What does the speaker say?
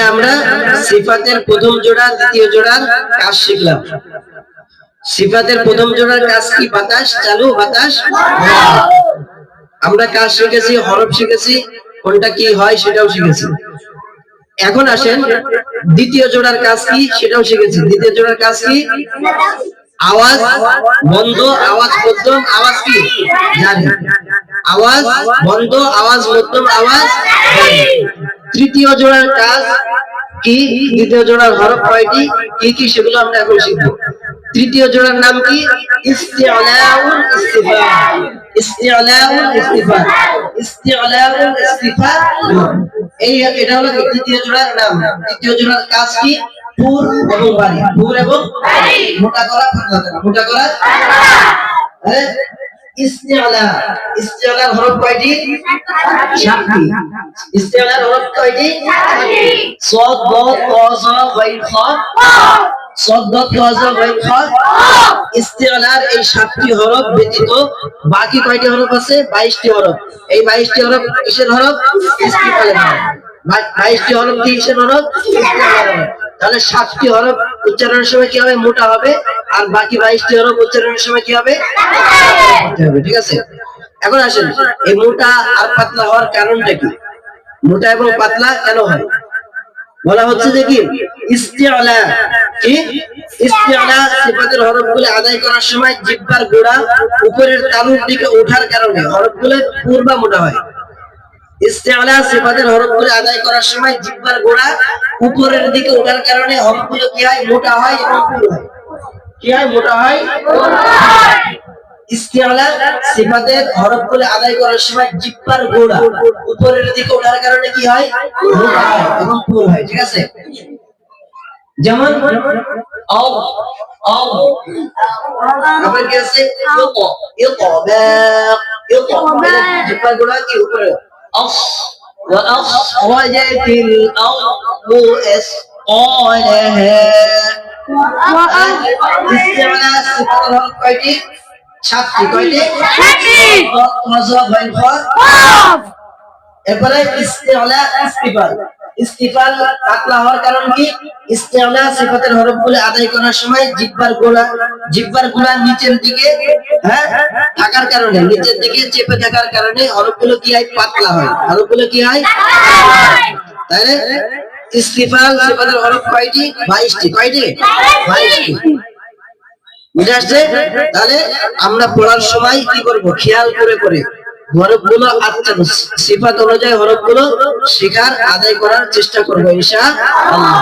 তাহলে আমরা সিফাতের প্রথম জোড়া, দ্বিতীয় জোড়ার কাজ শিখলাম। সিফাতের প্রথম জোড়ার কাজ কি? বাতাস, চালু, বাতাস আমরা কাজ শিখেছি, হরফ শিখেছি, কোনটা কি হয় সেটাও শিখেছি। এখন আসেন, দ্বিতীয় জোড়ার কাজ কি সেটাও শিখেছি। দ্বিতীয় জোড়ার কাজ কি? আওয়াজ বন্ধ, আওয়াজ মধ্যম, আওয়াজ কি? জারি আওয়াজ বন্ধ, আওয়াজ মধ্যম, আওয়াজ তৃতীয় জোড়ার কাজ কি? দ্বিতীয় জোড়ার হরফ কয়টি কি? কি সেগুলো আমরা এখন শিখব। তৃতীয় জোড়ার নাম কি? এই এটা হলো দ্বিতীয় জোড়ার নাম। জোড়ার কি? এবং মোটা করা মোটা করা। হ্যাঁ? ইস্তেলার এই সাতটি হরফ ব্যতীত বাকি কয়টি হরফ আছে? বাইশটি হরফ। এই বাইশটি হরফ কিসের হরফ? ইস্তেলার বাইশটি হরফ কিসের হরফ। তাহলে সাতটি হরফ উচ্চারণের সময় কি হবে? মোটা হবে? আর বাকি 22টি হরফ উচ্চারণের সময় কি হবে? ঠিক আছে? এখন আসেন এই মোটা আর পাতলা হওয়ার কারণটা কি? মোটা এবং পাতলা কেন হয়? বলা হচ্ছে যে কি? ইস্তিআলা। কি? ইস্তিআলা সিফাতের হরফগুলো আদায় করার সময় জিহ্বার গোড়া উপরের তালুর দিকে ওঠার কারণে হরফগুলো পূর্বা মোটা হয়। ইস্তিআলা সিফাতের হরফগুলো আদায় করার সময় জিহ্বার গোড়া উপরের দিকে ওঠার কারণে হরফগুলো কি হয়? মোটা হয় এবং পুরু হয়। কি হয় মোটা হয় ইস্তিআলা সিফাতের হরফগুলো আদায় করার সময় জিহ্বার গোড়া উপরের দিকে ওঠার কারণে কি হয় মোটা হয় এবং পুরু হয় ঠিক আছে যেমন আও আও আবার কি আছে ইউতা ইউতা বা ইউতা জিহ্বার গোড়া কি উপরে আস وأخرجت الأرض أثقالها ইস্তেমালা সিফাতের হরফ কয়টি সাতটি কয়টি এরপরে ইস্তেমালা ইস্তিফাল ইস্তিফাল পাতলা হওয়ার কারণ কি ইস্তেমালা সিফাতের হরফগুলো আদায় করার সময় জিহ্বার গোড়া জিহ্বার গোড়া নিচের দিকে হ্যাঁ। থাকার কারণে নিচের দিকে চেপে থাকার কারণে হরফগুলো কি হয়? পাতলা হয়। হরফগুলো কি হয় তাহলে তাহলে আমরা পড়ার সময় কি করব? খেয়াল করে করে। হরফগুলো আচ্ছা সিফাত অনুযায়ী হরফগুলো শেখার আদায় করার চেষ্টা করব ইনশা আল্লাহ